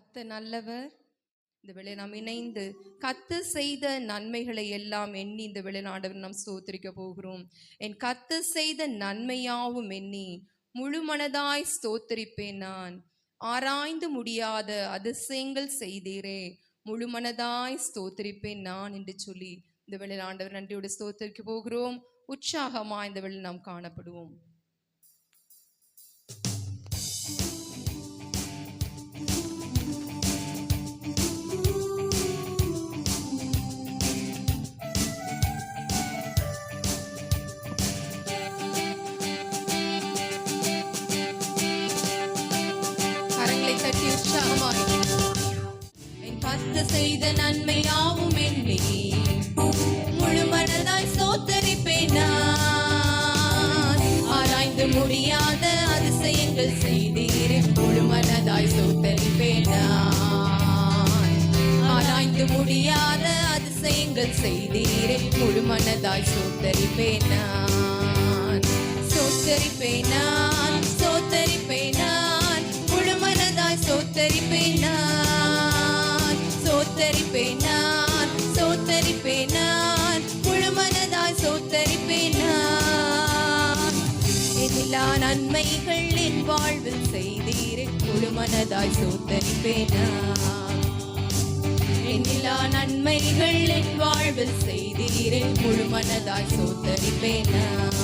கத்த நல்லவர். இந்த வேளை நாம் இணைந்து கத்து செய்த நன்மைகளை எல்லாம் எண்ணி இந்த வெளிநாடவர் நாம் சோத்திரிக்க போகிறோம். என் கத்து செய்த நன்மையாவும் எண்ணி முழு மனதாய் ஸ்தோத்திரிப்பேன் நான். ஆராய்ந்து முடியாத அதிசயங்கள் செய்தீரே. முழு மனதாய் ஸ்தோத்திரிப்பேன் நான் என்று சொல்லி இந்த வேளையில் ஆண்டவர் நன்றியோடு ஸ்தோத்திரிக்க போகிறோம். உற்சாகமா இந்த வேளையில் நாம் காணப்படுவோம். தட்டி என் கத்து செய்த நன்மையாவும் எண்ணி முழு மனதாய் சோத்தரிப்பேன்? ஆராய்ந்து முடியாத அதிசயங்கள் செய்தீரே முழு மனதாய் சோத்தரிப்பேன்? ஆராய்ந்து முடியாத அதிசயங்கள் செய்தீரே முழு மனதாய் சோத்தரிப்பேன்? நான் சோத்தரிப்பேன்? நான் சோத்தரிப்பேன் நான் சோத்தரிப்பேன் நான் சோத்தரிப்பேன் நான் முழு சோத்தரிப்பேன் நான் எல்லா நன்மைகள் என் வாழ்வில் செய்தீரே முழு சோத்தரிப்பேன் நான் எல்லா நன்மைகள் என் வாழ்வில் செய்தீரே முழு சோத்தரிப்பேன் நான்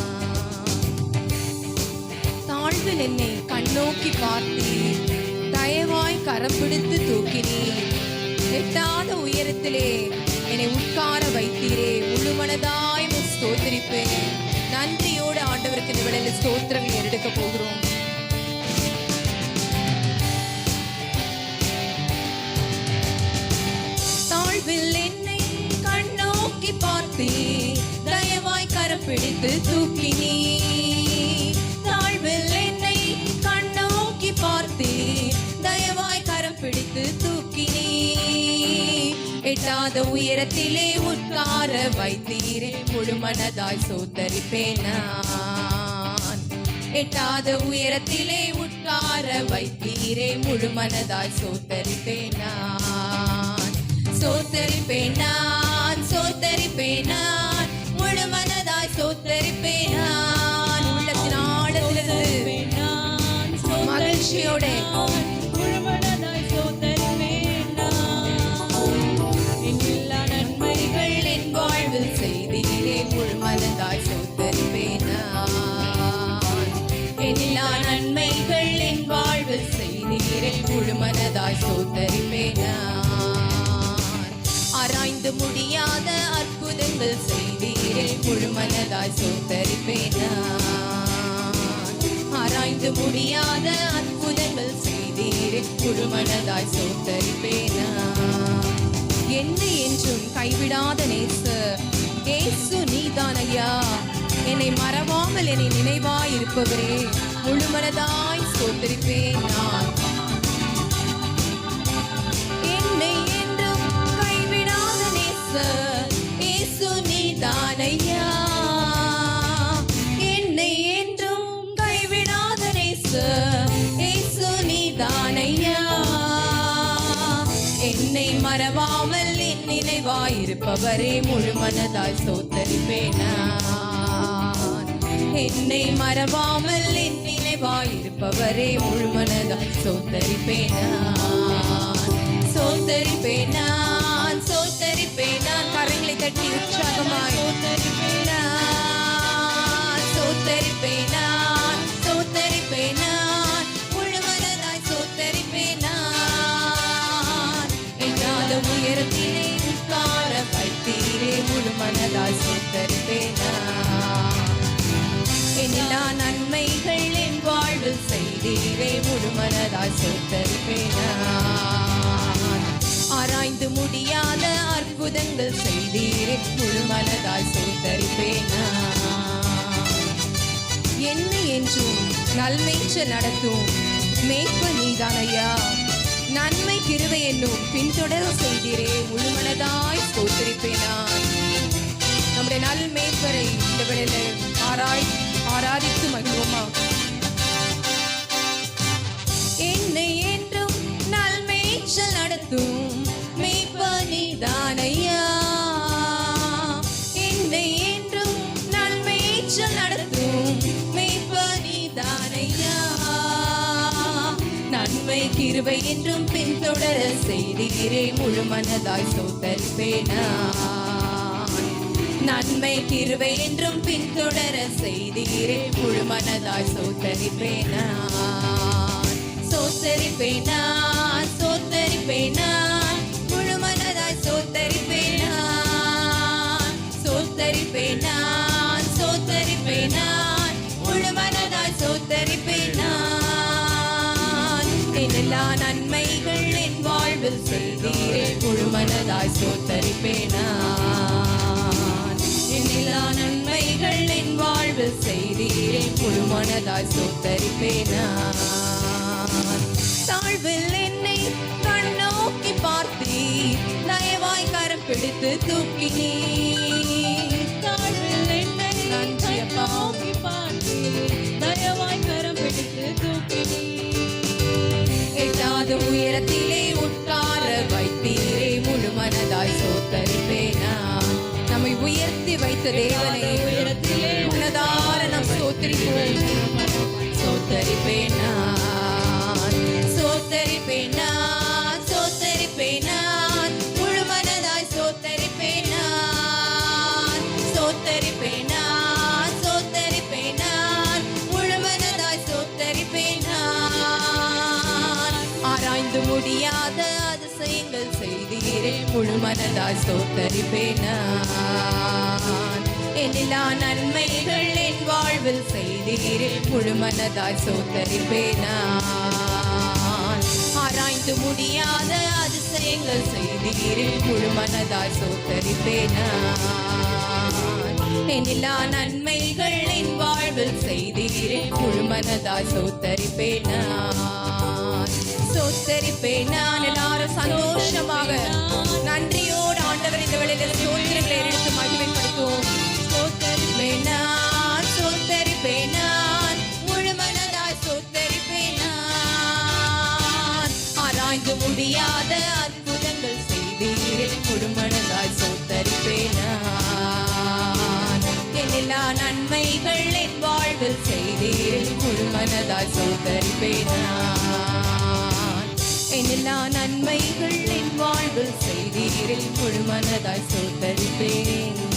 தாழ்வில் என்னை கண்ணோக்கி பார்த்தீர் கரம் பிடித்து தூக்கினீர். எட்டாத உயரத்திலே என்னை உட்கார வைத்தீரே. முழு மனதாய் ஸ்தோத்திரிப்பேன். நன்றியோடு ஆண்டவருக்கு இந்த வேளையில் ஸ்தோத்திரங்கள் எடுக்க போகிறோம். தாழ்வில் என்னை கண்ணோக்கி பார்த்தீர். தயவாய் கரம் பிடித்து தூக்கினீ எட்டாத உயரத்திலே உட்கார வைத்தீரே முழு மனதாய் சோத்தரிப்பேன்? நான் எட்டாத உயரத்திலே உட்கார வைத்தீரே முழு மனதாய் சோத்தரிப்பேன்? நான் சோத்தரிப்பேன்? நான் சோத்தரிப்பேன்? நான் முழு மனதாய் சோத்தரிப்பேன்? நான் உள்ளத்தின் ஆழத்திலிருந்து மகிழ்ச்சியோட. செய்தீரே முழுமனதாய் மனதாய் ஆராய்ந்து முடியாத அற்புதங்கள் செய்தீரே முழுமனதாய் மனதாய் ஆராய்ந்து முடியாத அற்புதங்கள் செய்தீரே முழுமனதாய் மனதாய் என்னை என்றும் கைவிடாத நேசு ஏசு நீதானையா? என்னை மறவாமல் என்னை நினைவாய் இருப்பவரே முழு சோத்தரிப்பேன் நான். என்னை மறவாமல் என் நினைவாயிருப்பவரே முழு மனதாய் சோத்தரிப்பேனா? என்னை மறவாமல் என் நினைவாயிருப்பவரே முழு மனதாய் சோத்தரிப்பேனா? சோத்தரிப்பேனா? சோத்தரிப்பேனா? நான் சோத்தரிப்பேன் நான் கரங்களை தட்டி உற்சாகமாய். உயரத்திலே உட்கார வைத்தீரே முழு மனதால் சொத்தருப்பேனா? எல்லா நன்மைகள் என் வாழ்வில் செய்தீரே முழு மனதால் சொத்தருப்பேனா? ஆராய்ந்து முடியாத அற்புதங்கள் செய்தீரே முழு மனதால் சொத்தருப்பேனா? என்ன என்றும் நல்மைச்ச நடத்தும் மேய்ப்ப நீதானையா? நன்மை கிருவை என்னும் பின்தொடர செய்தீரே முழுமனதாய் ஸ்தோத்திரிப்பேன் நான். நம்முடைய நல் மேய்ப்பரை இந்த வேளையில ஆராய் ஆராதித்து மகிழ்வோமா? என்னை என்றும் நல்மேய்ச்ச நடத்தும் மெய்ப்பனிதானையா கிருபை கிருபை என்றும் பின்தொடர செய்தீரே முழு மனதாய் சோத்தரிப்பேனா நன்மை கிருபை என்றும் பின்தொடர செய்தீரே முழு மனதாய் சோதரிப்பேனா சோத்தரிப்பேனா எல்லா நன்மைகள் என் வாழ்வில் செய்தீரே. முழு மனதாய் சோத்தரிப்பேனா என் எல்லா நன்மைகள் என் வாழ்வில் செய்தீரே. முழு மனதாய் சோத்தரிப்பேனா தாழ்வில் என்னை கண்ணோக்கி பார்த்தீர். நயவாய் கரம் பிடித்து தூக்கினீர். எட்டாத உயரத்திலே உட்கார வைத்தீரே முழு மனதாய் சோத்தரிப்பேனா? நம்மை உயர்த்தி வைத்த தேவனே செய்தீரே முழு மனதாய் சோத்தரிப்பேனான் எல்லா நன்மைகள் என் வாழ்வில் செய்தீரே முழு மனதாய் சோத்தரிப்பேனான் ஆராய்ந்து முடியாத அதிசயங்கள் செய்தீரே முழு மனதாய் சோத்தரிப்பேனான் எல்லா நன்மைகள் என் வாழ்வில் செய்தீரே முழு மனதாய் சோத்தரிப்பேனான் சொத்தரிப்பேன் நான் எல்லாரும் சந்தோஷமாக நன்றியோடு ஆண்டவர் இந்த வேளையில சோதனைகளை எடுத்து மகிமைப்படுத்துவோம். சொத்தரிப்பேன் நான் சொத்தரிப்பேன் நான் முழுமனதாய் சொத்தரிப்பேன் நான். ஆராய்ந்து முடியாத அற்புதங்கள் செய்தீரே முழுமனதாய் சொத்தரிப்பேன் சோத்தரிப்பேனா என் எல்லா நன்மைகள் என் வாழ்வில் செய்தீரே முழுமனதாய் சொத்தரிப்பேன் நான். எல்லா நன்மைகள் என் வாழ்வில் செய்தீரில் முழு மனதாய் சோத்தரிப்பேன்.